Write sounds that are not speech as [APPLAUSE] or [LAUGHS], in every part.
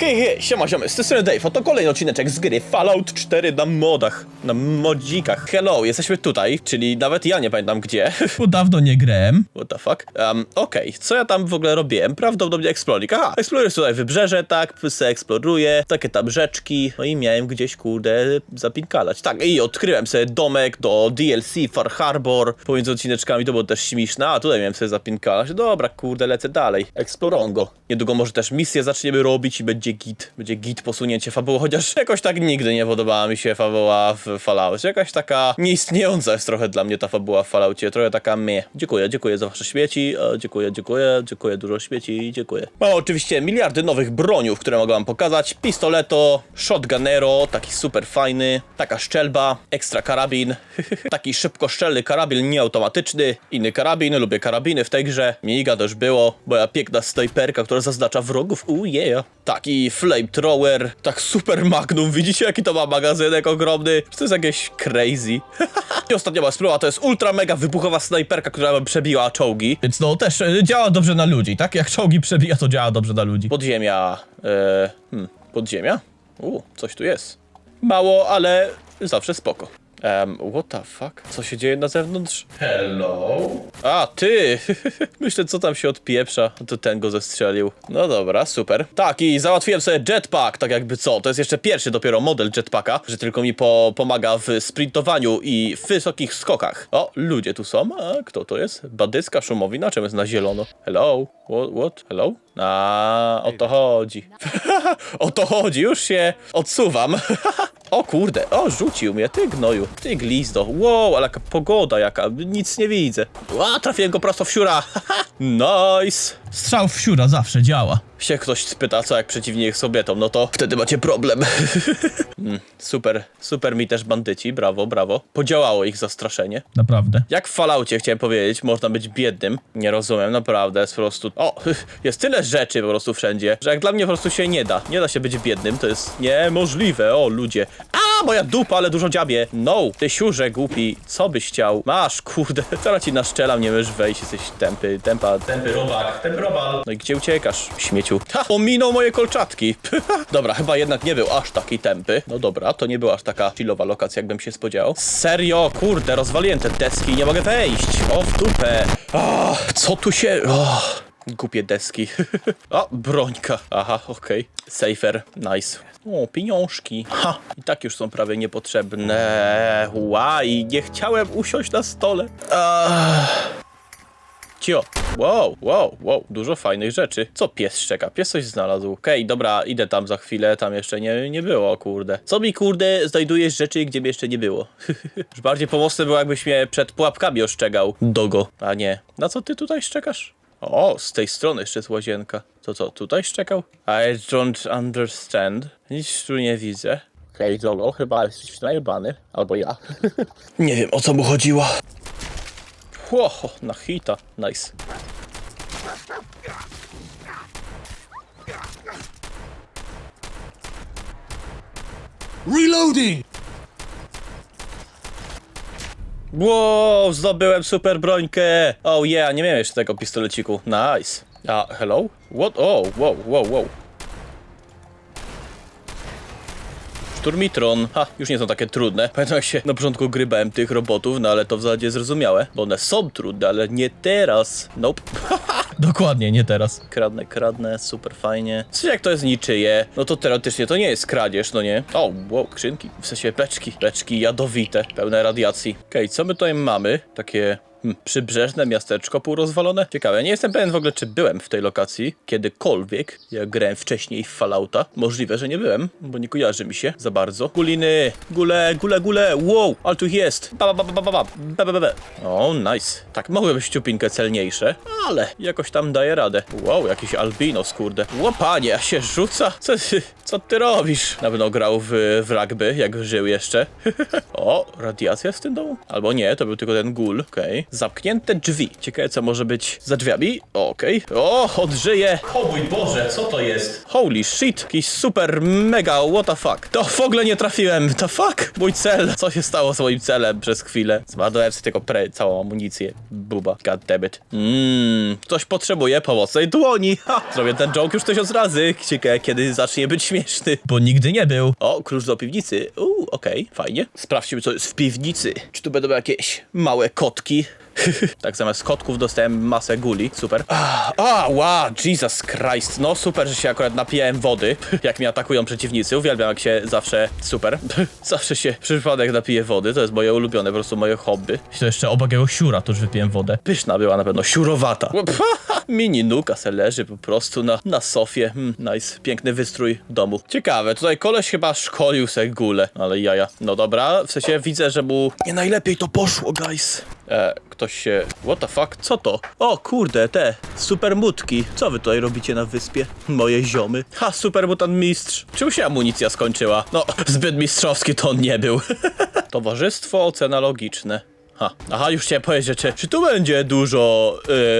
Hej, hej, siema ziomy, z tej strony Dave, oto kolejny odcineczek z gry Fallout 4 na modach, na modzikach. Hello, jesteśmy tutaj, czyli nawet ja nie pamiętam gdzie. [LAUGHS] Bo dawno nie grałem. What the fuck? Um, okej, co ja tam w ogóle robiłem? Prawdopodobnie eksplorik. Aha, eksploruję sobie wybrzeże, tak, se eksploruję, takie tam rzeczki, no i miałem gdzieś, kurde, zapinkalać. Tak, i odkryłem sobie domek do DLC Far Harbor, pomiędzy odcineczkami to było też śmieszne, a tutaj miałem sobie zapinkalać. Dobra, kurde, lecę dalej. Explorongo. Niedługo może też misję zaczniemy robić i będzie git, będzie git posunięcie fabuły, chociaż jakoś tak nigdy nie podobała mi się fabuła w Falloutie. Jakaś taka nieistniejąca jest trochę dla mnie ta fabuła w Falloutie, trochę taka meh. Dziękuję, dziękuję za wasze śmieci, e, dziękuję, dziękuję, dziękuję, dużo śmieci, dziękuję. Mam oczywiście miliardy nowych broniów, które mogę wam pokazać. Pistoleto, shotgunero, taki super fajny, taka szczelba, ekstra karabin, [LAUGHS] taki szybkoszczelny karabin nieautomatyczny, inny karabin, lubię karabiny w tej grze. Miga już było, moja piękna snajperka, która zaznacza wrogów, uuu yeah. Taki flamethrower, tak super magnum, widzicie jaki to ma magazynek ogromny? To jest jakieś crazy. [LAUGHS] I ostatnia moja sprawa to jest ultra mega wybuchowa snajperka, która przebiła czołgi. Więc no też e, działa dobrze na ludzi, tak? Jak czołgi przebija, to działa dobrze na ludzi. Podziemia. E, hmm, podziemia? U, coś tu jest. Mało, ale zawsze spoko. Um, what the fuck? Co się dzieje na zewnątrz? Hello? A, ty! [LAUGHS] Myślę, co tam się odpieprza. To ten go zestrzelił. No dobra, super. Tak, i załatwiłem sobie jetpack, tak jakby co. To jest jeszcze pierwszy dopiero model jetpacka, że tylko mi po pomaga w sprintowaniu i w wysokich skokach. O, ludzie tu są. A kto to jest? Badycka szumowina? Czym jest na zielono? Hello? What? what? Hello? A, o to chodzi. [LAUGHS] o to chodzi, już się odsuwam. [LAUGHS] o kurde, o rzucił mnie, ty gnoju, ty glizdo. Wow, ale jaka pogoda jaka, nic nie widzę. A, trafiłem go prosto w siura. [LAUGHS] nice. Strzał w siura zawsze działa. Się ktoś spyta, co jak przeciwnik sobietą, no to wtedy macie problem. [LAUGHS] mm, super, super mi też bandyci, brawo, brawo. Podziałało ich zastraszenie. Naprawdę. Jak w Falloutie chciałem powiedzieć, można być biednym. Nie rozumiem, naprawdę, jest po prostu... O, [LAUGHS] jest tyle rzeczy po prostu wszędzie, że jak dla mnie po prostu się nie da. Nie da się być biednym, to jest niemożliwe, o ludzie. A, moja dupa, ale dużo dziabie. No, ty siurze głupi, co byś chciał? Masz, kurde, [LAUGHS] teraz ci naszczelam, nie możesz wejść, jesteś tępy, tempa, tępy robak, tępy robal. No i gdzie uciekasz, śmieciu? Ha, ominął moje kolczatki. [LAUGHS] dobra, chyba jednak nie był aż taki tępy. No dobra, to nie była aż taka chillowa lokacja, jakbym się spodziewał. Serio, kurde, rozwaliłem te deski nie mogę wejść. O, w dupę. O, co tu się... O. Głupie deski. [LAUGHS] o, brońka. Aha, okej. Safer, nice. O, pieniążki. Ha, i tak już są prawie niepotrzebne. Łaj, nie chciałem usiąść na stole. Cio. Wow, wow, wow, dużo fajnych rzeczy. Co pies szczeka? Pies coś znalazł. Okej, dobra, idę tam za chwilę, tam jeszcze nie, nie było, kurde. Co mi, kurde, znajdujesz rzeczy, gdzie mnie jeszcze nie było? [LAUGHS] Już bardziej pomocne było, jakbyś mnie przed pułapkami oszczegał. Dogo. A nie. Na co ty tutaj szczekasz? O, z tej strony jeszcze jest łazienka. To co, tutaj szczekał? I don't understand. Nic tu nie widzę. Hej, Lolo, chyba jesteś najebany. Albo ja. [LAUGHS] nie wiem, o co mu chodziło. Ło, na hita. Nice. Reloading! Wow, zdobyłem super brońkę! Oh yeah, nie miałem jeszcze tego pistoleciku. Nice. A, hello? What? Oh, wow, wow, wow. Szturmitron. Ha, już nie są takie trudne. [LAUGHS] Pamiętam jak się na początku gry bałem tych robotów, no ale to w zasadzie zrozumiałe. Bo one są trudne, ale nie teraz. Nope. [LAUGHS] Dokładnie, nie teraz. Kradnę, kradnę, super fajnie. Co jak to jest niczyje, no to teoretycznie to nie jest kradzież, no nie? O, wow, skrzynki, w sensie beczki, beczki jadowite, pełne radiacji. Okej, co my tutaj mamy? Takie Hmm, przybrzeżne miasteczko półrozwalone? Ciekawe, nie jestem pewien w ogóle, czy byłem w tej lokacji kiedykolwiek. Ja grałem wcześniej w Fallouta. Możliwe, że nie byłem, bo nie kojarzy mi się za bardzo. Guliny! Gule, gule, gule! Wow, ale tu jest! Ba, ba, ba, ba, ba, ba, ba, ba. O, nice. Tak, mogły być ciupinkę celniejsze, ale jakoś tam daje radę. Wow, jakiś albinos, kurde. Łopanie, a się rzuca? Co, [LAUGHS] co ty robisz? Na pewno grał w, w rugby, jak żył jeszcze. [LAUGHS] o, radiacja w tym domu? Albo nie, to był tylko ten gul, okej. Okay. Zamknięte drzwi. Ciekawe, co może być za drzwiami. Okej. O, odżyje. O mój Boże, co to jest? Holy shit. Jakiś super, mega, what the fuck. To w ogóle nie trafiłem. The fuck? Mój cel. Co się stało z moim celem przez chwilę? Zmarnowałem sobie tylko pre, całą amunicję. Buba. God damn it. Mmm, ktoś potrzebuje pomocnej dłoni. Ha! Zrobię ten joke już tysiąc razy. Ciekawe, kiedy zacznie być śmieszny. Bo nigdy nie był. O, klucz do piwnicy. Uuu, okej, fajnie. Sprawdźmy, co jest w piwnicy. Czy tu będą jakieś małe kotki? [LAUGHS] tak, zamiast kotków dostałem masę guli. Super. A, a, wow, Jesus Christ. No super, że się akurat napijałem wody, jak mnie atakują przeciwnicy. Uwielbiam, jak się zawsze... Super. [LAUGHS] zawsze się przy przypadek napiję wody. To jest moje ulubione, po prostu moje hobby. To jeszcze obok jego siura, to już wypiłem wodę. Pyszna była na pewno, siurowata. [LAUGHS] Mini nuka se leży po prostu na, na sofie. Hmm, nice, piękny wystrój domu. Ciekawe, tutaj koleś chyba szkolił se gule, ale jaja. No dobra, w sensie widzę, że mu nie najlepiej to poszło, guys. E, ktoś się... What the fuck? Co to? O kurde, te supermutki. Co wy tutaj robicie na wyspie? Moje ziomy. Ha, supermutant mistrz. Czemu się amunicja skończyła? No, zbyt mistrzowski to on nie był. [LAUGHS] Towarzystwo oceanologiczne. Ha. Aha, już chciałem powiedzieć, czy, czy tu będzie dużo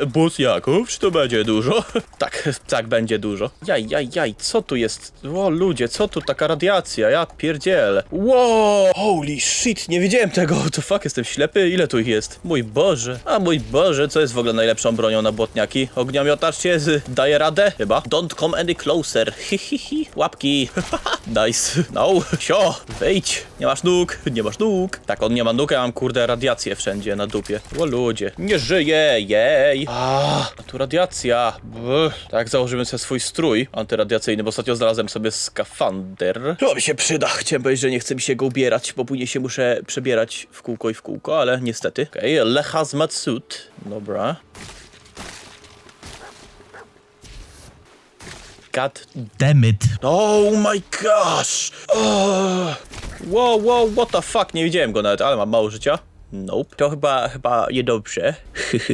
yy, busjaków? Czy tu będzie dużo? [LAUGHS] tak, tak, będzie dużo. Jaj, jaj, jaj, co tu jest? O, ludzie, co tu taka radiacja? Ja pierdzielę. Wow, holy shit, nie wiedziałem tego. To fuck, jestem ślepy? Ile tu ich jest? Mój Boże. A mój Boże, co jest w ogóle najlepszą bronią na błotniaki? Ogniomiotacz cię z... daje radę? Chyba. Don't come any closer. Hi, hi, hi. Łapki. [LAUGHS] nice. No, sio, wejdź. Nie masz nóg, nie masz nóg. Tak, on nie ma nóg, ja mam kurde radiację wszędzie na dupie. O ludzie, nie żyje, jej. A, tu radiacja. Buh. Tak, założymy sobie swój strój antyradiacyjny, bo ostatnio znalazłem sobie skafander. To mi się przyda. Chciałem powiedzieć, że nie chce mi się go ubierać, bo później się muszę przebierać w kółko i w kółko, ale niestety. Okej, okay, Lehazmat suit. Dobra. God Damn it. Oh my gosh! Oh. Wow, wow, what the fuck, nie widziałem go nawet, ale mam mało życia. Nope. To chyba, chyba niedobrze.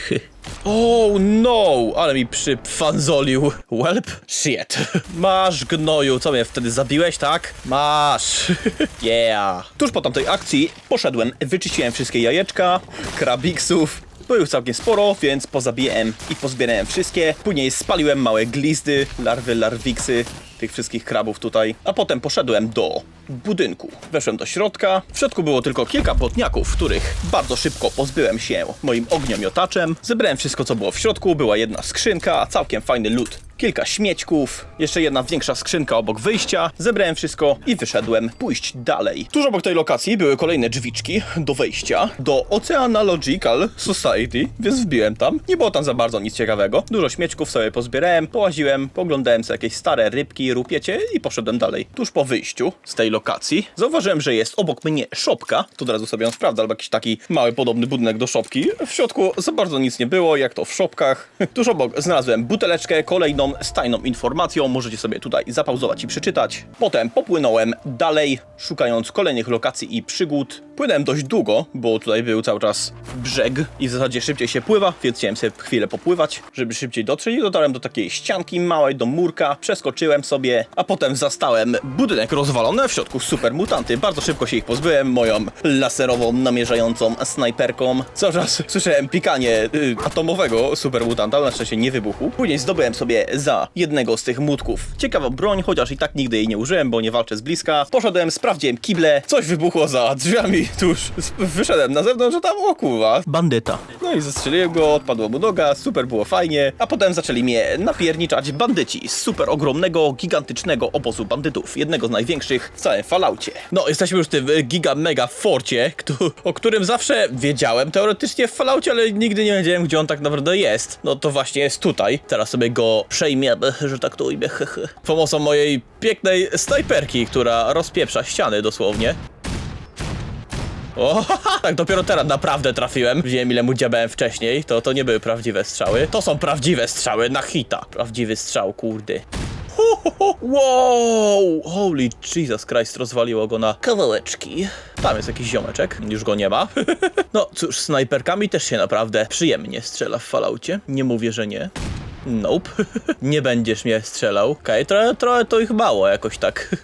[LAUGHS] oh no, ale mi przyfanzolił. Welp? Shit. Masz gnoju, co mnie wtedy zabiłeś, tak? Masz. [LAUGHS] yeah. Tuż po tamtej akcji poszedłem, wyczyściłem wszystkie jajeczka, krabiksów, było ich całkiem sporo, więc pozabijałem i pozbierałem wszystkie. Później spaliłem małe glizdy, larwy, larwiksy, tych wszystkich krabów tutaj. A potem poszedłem do budynku. Weszłem do środka. W środku było tylko kilka błotniaków, których bardzo szybko pozbyłem się moim ogniomiotacem. Zebrałem wszystko, co było w środku. Była jedna skrzynka, całkiem fajny lód. Kilka śmiećków, jeszcze jedna większa skrzynka obok wyjścia. Zebrałem wszystko i wyszedłem pójść dalej. Tuż obok tej lokacji były kolejne drzwiczki do wejścia do Oceanological Society, więc wbiłem tam. Nie było tam za bardzo nic ciekawego. Dużo śmieczków sobie pozbierałem, połaziłem, poglądałem sobie jakieś stare rybki, rupiecie i poszedłem dalej. Tuż po wyjściu z tej lokacji zauważyłem, że jest obok mnie szopka. Tu od razu sobie ją sprawdzę, albo jakiś taki mały, podobny budynek do szopki. W środku za bardzo nic nie było, jak to w szopkach. [LAUGHS] Tuż obok znalazłem buteleczkę kolejną z tajną informacją. Możecie sobie tutaj zapauzować i przeczytać. Potem popłynąłem dalej, szukając kolejnych lokacji i przygód. Płynąłem dość długo, bo tutaj był cały czas brzeg i w zasadzie szybciej się pływa, więc chciałem sobie chwilę popływać, żeby szybciej dotrzeć. I dotarłem do takiej ścianki małej, do murka, przeskoczyłem sobie, a potem zastałem budynek rozwalony, w środku super mutanty. Bardzo szybko się ich pozbyłem moją laserową, namierzającą snajperką. Cały czas słyszałem pikanie y, atomowego super mutanta, ale na szczęście nie wybuchł. Później zdobyłem sobie za jednego z tych mutków ciekawą broń, chociaż i tak nigdy jej nie użyłem, bo nie walczę z bliska. Poszedłem, sprawdziłem kible, coś wybuchło za drzwiami tuż. Wyszedłem na zewnątrz, a tam o kurwa, bandyta. No i zastrzeliłem go, odpadła mu noga, super było fajnie, a potem zaczęli mnie napierniczać bandyci z super ogromnego, gigantycznego obozu bandytów, jednego z największych w całym Falloutie. No, jesteśmy już w tym y, giga mega forcie, o którym zawsze wiedziałem teoretycznie w Falloutie, ale nigdy nie wiedziałem, gdzie on tak naprawdę jest. No to właśnie jest tutaj. Teraz sobie go przejmiemy, że tak to ujmę. [LAUGHS] Pomocą mojej pięknej snajperki, która rozpieprza ściany dosłownie. O, [LAUGHS] tak dopiero teraz naprawdę trafiłem. Wiem ile mu dziabałem wcześniej, to to nie były prawdziwe strzały. To są prawdziwe strzały na hita. Prawdziwy strzał, kurde. Wow! Holy Jesus Christ, rozwaliło go na kawałeczki. Tam jest jakiś ziomeczek, już go nie ma. [LAUGHS] no cóż, snajperkami też się naprawdę przyjemnie strzela w falaucie. Nie mówię, że nie. Nope. [LAUGHS] nie będziesz mnie strzelał. Okej, okay, trochę, trochę to ich mało jakoś tak.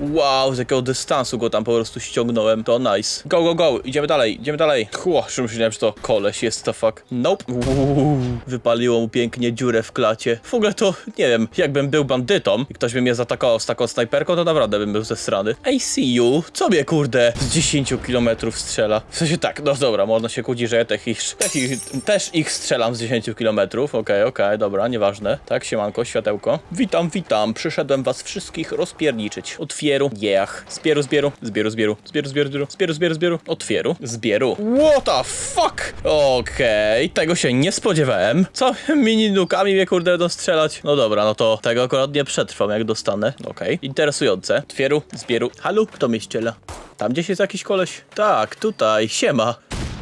Wow, z jakiego dystansu go tam po prostu ściągnąłem. To nice. Go, go, go. Idziemy dalej, idziemy dalej. Chło, już myślałem, że to koleś jest to fuck. Nope. Uuu, wypaliło mu pięknie dziurę w klacie. W ogóle to, nie wiem, jakbym był bandytą i ktoś by mnie zaatakował z taką snajperką, to naprawdę bym był ze strony. Ej, see you. Co mnie, kurde, z 10 kilometrów strzela? W sensie tak, no dobra, można się kłócić, że ja też ich, też ich, też ich strzelam z 10 kilometrów. Okej, okej, dobra, nieważne. Tak, siemanko, światełko. Witam, witam. Przyszedłem was wszystkich rozpierniczyć. Otwieru, jech. Zbieru, zbieru, zbieru, zbieru, zbieru, zbieru, zbieru, zbieru, zbieru, zbieru, otwieru, zbieru. What the fuck? Okej, tego się nie spodziewałem. Co, [LAUGHS] mini nukami mnie kurde będą strzelać? No dobra, no to tego akurat nie przetrwam, jak dostanę. Okej, interesujące. Otwieru, zbieru. Halo, kto mnie ściela? Tam gdzieś jest jakiś koleś? Tak, tutaj, siema.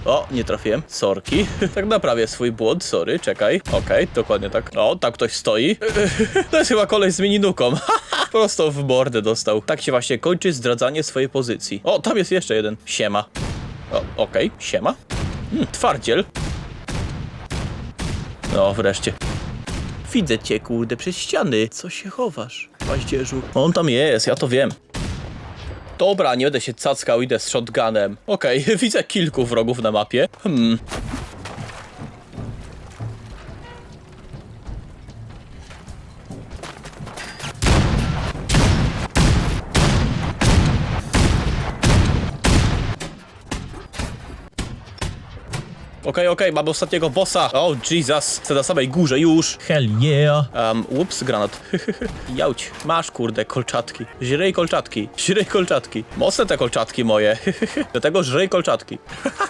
O, nie trafiłem. Sorki. [LAUGHS] tak naprawię swój błąd, sorry, czekaj. Okej, dokładnie tak. O, tam ktoś stoi. [LAUGHS] to jest chyba koleś z mininuką. [LAUGHS] Prosto w mordę dostał. Tak się właśnie kończy zdradzanie swojej pozycji. O, tam jest jeszcze jeden. Siema. O, okej, siema. Hmm, twardziel. No, wreszcie. Widzę cię, kurde, przez ściany. Co się chowasz, paździerzu? On tam jest, ja to wiem. Dobra, nie będę się cackał, idę z shotgunem. Okej, [LAUGHS] widzę kilku wrogów na mapie. Hmm. Okej, okej, mamy ostatniego bossa. O, Jesus, chcę na samej górze już. Hell yeah. Um, ups, granat. [LAUGHS] Jałć, masz kurde kolczatki. Źrej kolczatki, źrej kolczatki. Mocne te kolczatki moje. [LAUGHS] Dlatego żrej kolczatki.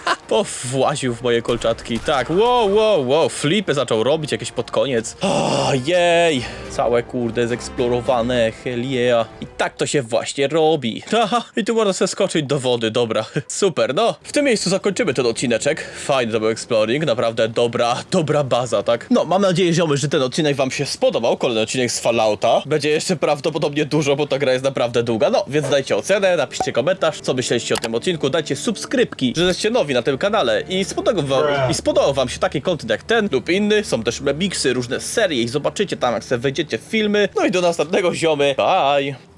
[LAUGHS] Powłaził w moje kolczatki. Tak, wow, wow, wow. Flipy zaczął robić jakieś pod koniec. O, jej. Całe kurde zeksplorowane, hell yeah. I tak to się właśnie robi. [LAUGHS] Haha, i tu można sobie skoczyć do wody, dobra. [LAUGHS] Super, no. W tym miejscu zakończymy ten odcineczek. Fajny to był exploring, naprawdę dobra, dobra baza, tak? No, mam nadzieję, ziomy, że ten odcinek wam się spodobał. Kolejny odcinek z Fallouta. Będzie jeszcze prawdopodobnie dużo, bo ta gra jest naprawdę długa. No, więc dajcie ocenę, napiszcie komentarz, co myśleliście o tym odcinku, dajcie subskrypki, że jesteście nowi na tym kanale i spodobał wam, i spodobał wam się taki content jak ten lub inny. Są też memiksy, różne serie i zobaczycie tam, jak sobie wejdziecie w filmy. No i do następnego ziomy. Bye!